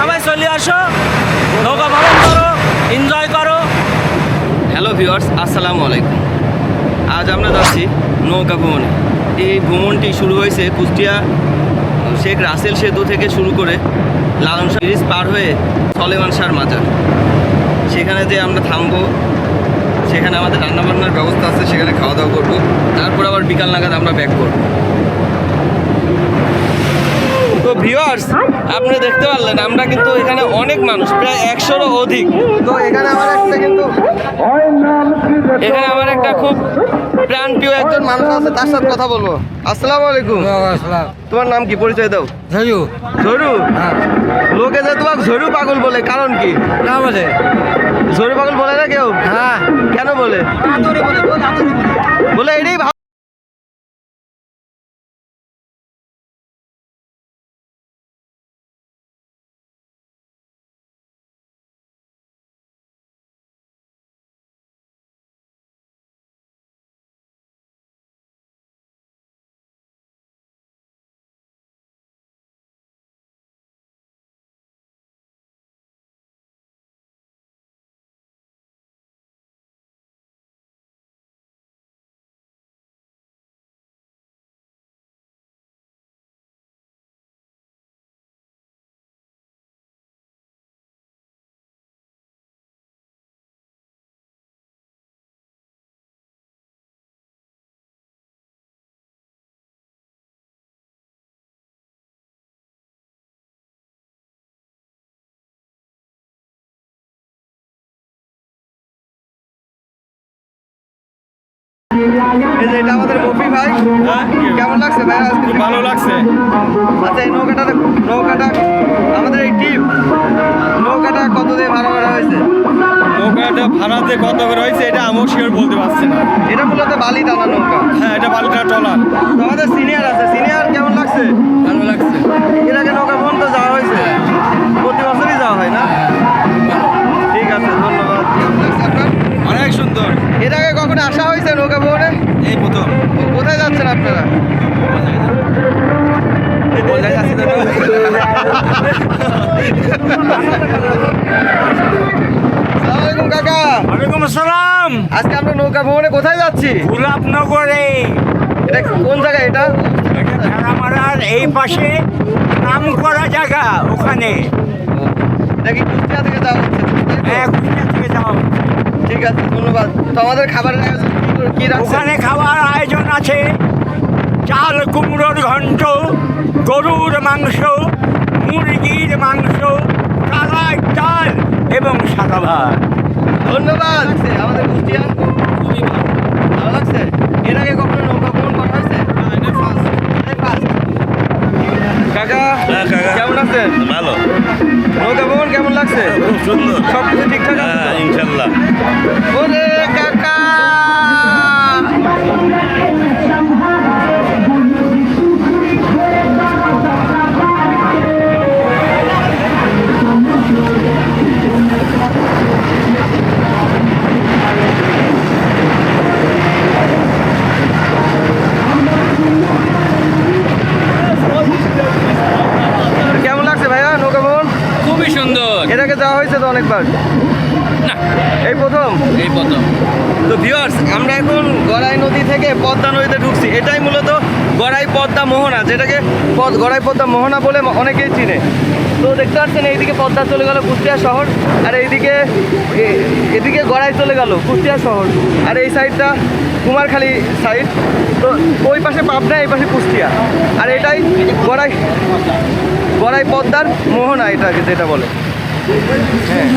সবাই চলে আসো। নৌকা ভ্রমণ করো এনজয় করো। হ্যালো ভিউয়ার্স আসসালামু আলাইকুম। আজ আমরা যাচ্ছি নৌকা ভ্রমণে। এই ভ্রমণটি শুরু হয়েছে কুষ্টিয়া, শেখ রাসেল সেতু থেকে শুরু করে লালন ব্রিজ পার হয়ে সলেমান শাহর মাজার। সেখানে যে আমরা থামবো, সেখানে আমাদের রান্নাবান্নার ব্যবস্থা আছে, সেখানে খাওয়া দাওয়া করব। তারপর আবার বিকাল নাগাদ আমরা ব্যাক করব। তো ভিউয়ার্স আপনি দেখতে পারলেন আমরা কিন্তু এখানে অনেক মানুষ প্রায় একশোরও অধিক। তো এখানে আমার একটা কিন্তু এখানে আমার একটা খুব প্রাণপ্রিয় একজন মানুষ আছে তার সাথে কথা বলব। আসসালামু আলাইকুম। আসসালাম। তোমার নাম কি? পরিচয় দাও। ঝরু। লোকে যে তোমাকে ঝরু পাগল বলে কারণ কি? না বলে। ঝরু পাগল বলে না কেউ? হ্যাঁ। কেন বলে? বলে এটাই এটা আমাদের মফি ভাই। কেমন লাগছে ভাই আজকে? ভালো লাগছে। আচ্ছা এই নৌকাটা নৌকাটা আমাদের এই নৌকাটা কত দিয়ে ভাড়া করা হয়েছে? নৌকাটা ভাড়াতে কত করে হয়েছে এটা আমিও শিওর বলতে পারছি না। এটা মূলত বালি টানা নৌকা। হ্যাঁ এটা বালিটা টলার তো আমাদের সিনিয়র আছে। সিনিয়র কেমন লাগছে? ভালো লাগছে। এর আগে নৌকা তো যাওয়া হয়েছে। প্রতি বছরই যাওয়া হয় না? ঠিক আছে ধন্যবাদ? অনেক সুন্দর। এর আগে কখনো আসা হয়েছে নৌকা ভ্রমণে? এই প্রথম। কোথায় যাচ্ছেন আপনারা? আসসালামু কাকা। ওয়ালাইকুম আসসালাম। আজকে আমরা নৌকা ভ্রমণে কোথায় যাচ্ছি? গোলাপনগরে। এটা কোন জায়গা এটা? ভেড়ামারার এই পাশে নাম করা জায়গা ওখানে। এটা কি কুষ্টিয়া থেকে যাওয়া হচ্ছে? হ্যাঁ কুষ্টিয়া থেকে যাও ঠিক আছে ধন্যবাদ। তো আমাদের খাবারের আয়োজন কি ওখানে খাওয়ার আয়োজন আছে। চাল কুমড়োর ঘন্ট গরুর মাংস মুরগির মাংস কালাই ডাল এবং সাদা ভাত। ধন্যবাদ। আমাদের কুষ্টিয়া খুবই ভালো। ভালো লাগছে? এর আগে কখনো নৌকা ভ্রমণ করা হয়েছে। কাকা কেমন আছেন? ভালো। নৌকা ভ্রমণ কেমন লাগছে? খুব সুন্দর। সব কিছু ঠিকঠাক আছে তো? ইনশাল্লাহ। পদ্মা নদীতে ঢুকছি। এটাই মূলত গড়াই পদ্মা মোহনা, যেটাকে গড়াই পদ্মা মোহনা বলে অনেকেই চিনে। তো দেখতে পাচ্ছেন, এইদিকে পদ্মা চলে গেল কুষ্টিয়া শহর, আর এইদিকে এদিকে গড়াই চলে গেল কুষ্টিয়া শহর। আর এই সাইডটা কুমারখালী সাইড। তো ওই পাশে পাবনা, এই পাশে কুষ্টিয়া। আর এটাই গড়াই গড়াই পদ্মার মোহনা, এটাকে যেটা বলে। হ্যাঁ।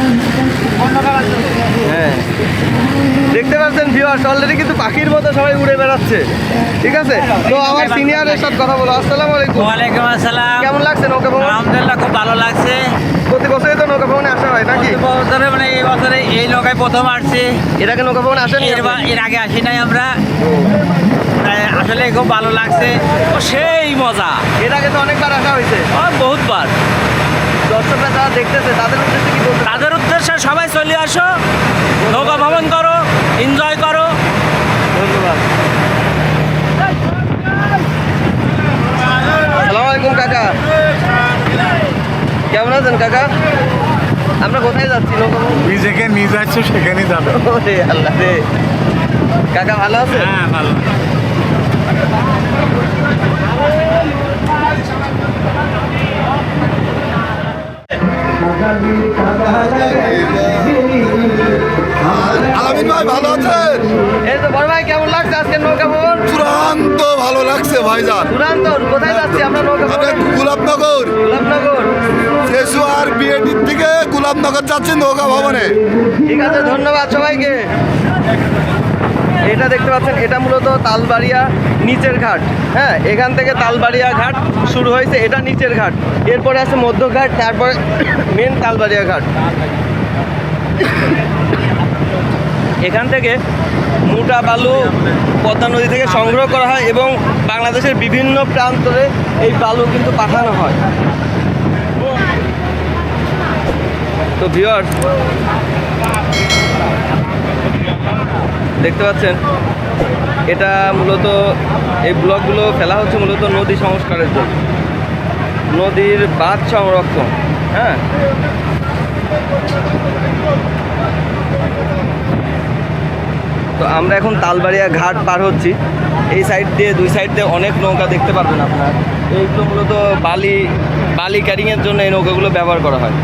হ্যাঁ। দেখতে পাচ্ছেন ভিউয়ার্স অলরেডি কিন্তু পাখির মতো সবাই উড়ে বেড়াচ্ছে। ঠিক আছে? তো আমার সিনিয়রের সাথে কথা বলো। আসসালামু আলাইকুম। ওয়ালাইকুম আসসালাম। কেমন লাগছে নৌকা ভ্রমণ? আলহামদুলিল্লাহ খুব ভালো লাগছে। প্রতি বছরই তো নৌকা ভ্রমণে আসা হয় নাকি? বছরে মানে এই বছরে এই নৌকায় প্রথম আসছি। এর আগে নৌকা ভ্রমণে আসেনি এর আগে আসি নাই আমরা। আসলে খুব ভালো লাগছে। ও সেই মজা। এর আগে তো অনেকবার আসা হয়েছে। বহুতবার। দর্শকরা যারা দেখতেছে তাদের উদ্দেশ্যে কি বলতে তাদের উদ্দেশ্যে সবাই চলে আসো। এনজয় করো। ধন্যবাদ। সালাম আলাইকুম কাকা। কেমন আছেন কাকা? আমরা কোথায় যাচ্ছি নৌকা নিজেকে নিয়ে যাচ্ছ সেখানে যাবে। ওরে আল্লাহ রে। কাকা ভালো আছে হ্যাঁ ভালো। আলামিন ভাই ভালো আছেন? এই তো বড় ভাই কেমন লাগছে আজকে নৌকা ভবন চূড়ান্ত ভালো লাগছে ভাইজান। চূড়ান্ত কোথায় যাচ্ছি আমরা নৌকা ভবন গোলাপনগর। গোলাপনগর। শেষু আর বিএডির থেকে গোলাপনগর যাচ্ছি নৌকা ভবনে ঠিক আছে ধন্যবাদ সবাইকে। এটা দেখতে পাচ্ছেন এটা মূলত তালবাড়িয়া নিচের ঘাট। হ্যাঁ এখান থেকে তালবাড়িয়া ঘাট শুরু হয়েছে এটা নিচের ঘাট। এরপরে আছে মধ্যঘাট তারপরে মেন তালবাড়িয়া ঘাট। এখান থেকে মোটা বালু পদ্মা নদী থেকে সংগ্রহ করা হয় এবং বাংলাদেশের বিভিন্ন প্রান্তরে এই বালু কিন্তু পাঠানো হয়। তো ভিওর দেখতে পাচ্ছেন, এটা মূলত এই ব্লকগুলো ফেলা হচ্ছে মূলত নদী সংস্কারের জন্য। নদীর বাঁধ সংরক্ষণ হ্যাঁ? তো আমরা এখন তালবাড়িয়া ঘাট পার হচ্ছি। এই সাইড দিয়ে দুই সাইড দিয়ে অনেক নৌকা দেখতে পারবেন আপনারা। এইগুলো মূলত বালি বালি ক্যারিংয়ের জন্য এই নৌকাগুলো ব্যবহার করা হয়।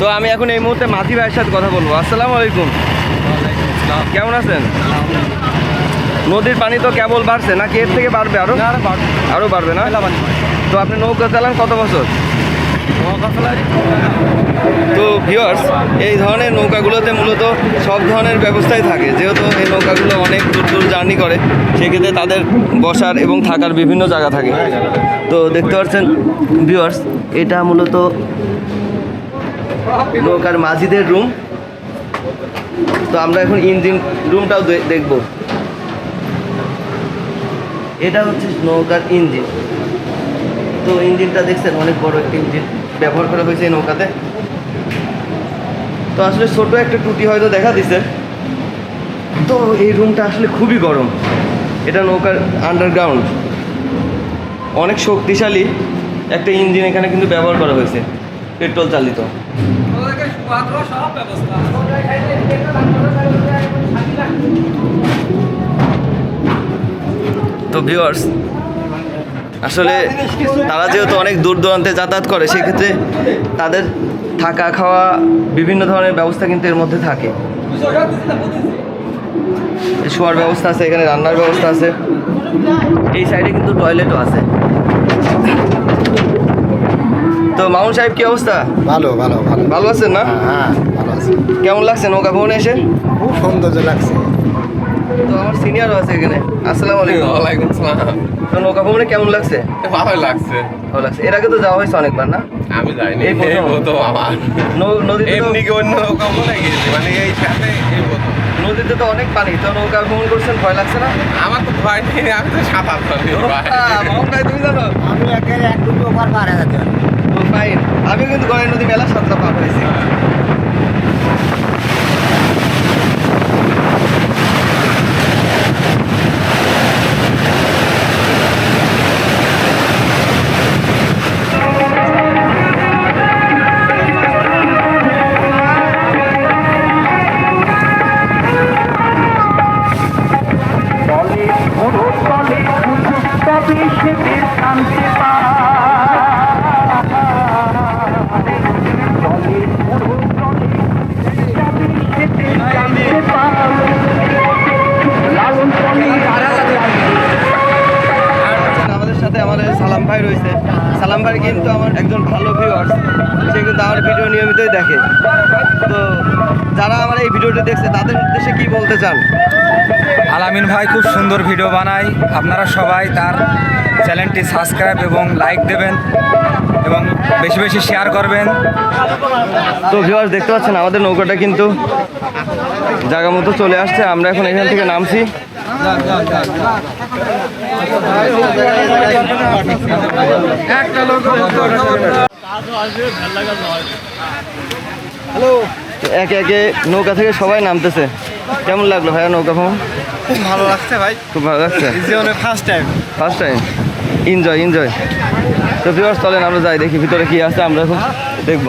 তো আমি এখন এই মুহূর্তে মাঝি ভাইয়ের সাথে কথা বলব। আসসালামু আলাইকুম। কেমন আছেন? নদীর পানি তো কেবল বাড়ছে নাকি এর থেকে বাড়বে আরও? আরও বাড়বে না? তো আপনি নৌকা চালান কত বছর? তো ভিউয়ার্স এই ধরনের নৌকাগুলোতে মূলত সব ধরনের ব্যবস্থাই থাকে। যেহেতু এই নৌকাগুলো অনেক দূর দূর জার্নি করে, সেক্ষেত্রে তাদের বসার এবং থাকার বিভিন্ন জায়গা থাকে। তো দেখতে পাচ্ছেন ভিউয়ার্স এটা মূলত নৌকার মাঝিদের রুম তো আমরা এখন ইঞ্জিন রুমটাও দেখব। এটা হচ্ছে নৌকার ইঞ্জিন তো ইঞ্জিনটা দেখছেন, অনেক বড় একটা ইঞ্জিন ব্যবহার করা হয়েছে এই নৌকাতে। তো আসলে ছোট একটা টুটি হয়তো দেখা দিছে। তো এই রুমটা আসলে খুবই গরম। এটা নৌকার আন্ডারগ্রাউন্ড অনেক শক্তিশালী একটা ইঞ্জিন এখানে কিন্তু ব্যবহার করা হয়েছে, পেট্রোল চালিত। তো ভিউয়ার্স আসলে তারা যেহেতু অনেক দূর দূরান্তে যাতায়াত করে সেক্ষেত্রে তাদের থাকা খাওয়া বিভিন্ন ধরনের ব্যবস্থা কিন্তু এর মধ্যে থাকে। শোয়ার ব্যবস্থা আছে এখানে রান্নার ব্যবস্থা আছে। এই সাইডে কিন্তু টয়লেটও আছে। তো মামুন সাহেব কি অবস্থা? ভালো ভালো ভালো। ভালো আছেন না? হ্যাঁ ভালো আছে। কেমন লাগছে নৌকা ভবনে এসে? খুব সৌন্দর্য লাগছে। সিনিয়রও আছে এখানে। আসসালামু আলাইকুম। ওয়ালাইকুম সালাম। তো নৌকা ভবনে কেমন লাগছে? ভালো লাগছে। ভালো লাগছে। এর আগে তো যাওয়া হয়েছে অনেকবার না? আমি যাইনি। এই প্রথম? এই প্রথম আমার। নদীতে তো এমনি কি অন্য নৌকা মনে গেছি? মানে এই সাথে এই প্রথম। নদীতে তো অনেক পানি। তো নৌকা ভ্রমণ করছেন ভয় লাগছে না? আমার তো ভয় নেই আমি তো সাঁতার জানি ভাই। তুমি জানো? আমি একের এক দুটো ওভার পার হয়ে যেতে ফাইন আমি কিন্তু গড়াই নদী মেলা সাতটা পার হয়েছি। সালাম ভাই রয়েছে। সালাম ভাই কিন্তু আমার একজন ভালো ভিউয়ার্স সে কিন্তু আমার ভিডিও নিয়মিতই দেখে। তো যারা আমার এই ভিডিওটি দেখছে তাদের উদ্দেশ্যে কি বলতে চান? আলামিন ভাই খুব সুন্দর ভিডিও বানায়। আপনারা সবাই তার চ্যানেলটি সাবস্ক্রাইব এবং লাইক দেবেন এবং বেশি বেশি শেয়ার করবেন। তো ভিউয়ার্স দেখতে পাচ্ছেন আমাদের নৌকাটা কিন্তু জায়গা মতো চলে আসছে। আমরা এখন এখান থেকে নামছি। একে একে নৌকা থেকে সবাই নামতেছে। কেমন লাগল ভাইয়া নৌকা ভ্রমণ? খুব ভালো লাগছে ভাই। খুব ভালো লাগছে? জীবনে first time first time enjoy enjoy তো ভিউয়ার্স চলেন আমরা যাই দেখি ভিতরে কি আছে আমরা এখন দেখব।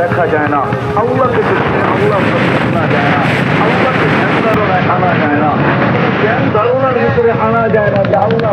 দেখা যায় না আল্লাহকে দেখলে আল্লাহকে শোনা যায় না আল্লাহকে ধ্যান ধারণায় আনা যায় না ধ্যান ধারণার ভিতরে আনা যায় না যে আল্লাহ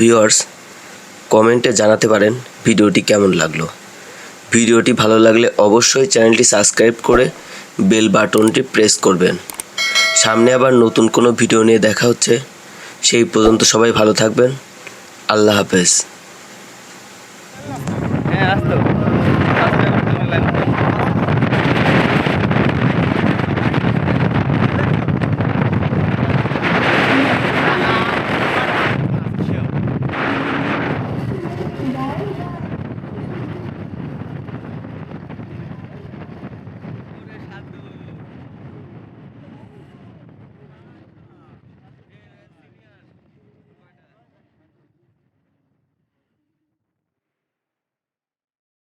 ভিউয়ার্স কমেন্টে জানাতে পারেন ভিডিওটি কেমন লাগল। ভিডিওটি ভালো লাগলে অবশ্যই চ্যানেলটি সাবস্ক্রাইব করে বেল বাটনটি প্রেস করবেন। সামনে আবার নতুন কোনো ভিডিও নিয়ে দেখা হচ্ছে, সেই পর্যন্ত সবাই ভালো থাকবেন। আল্লাহ হাফেজ। হ্যাঁ আসতো।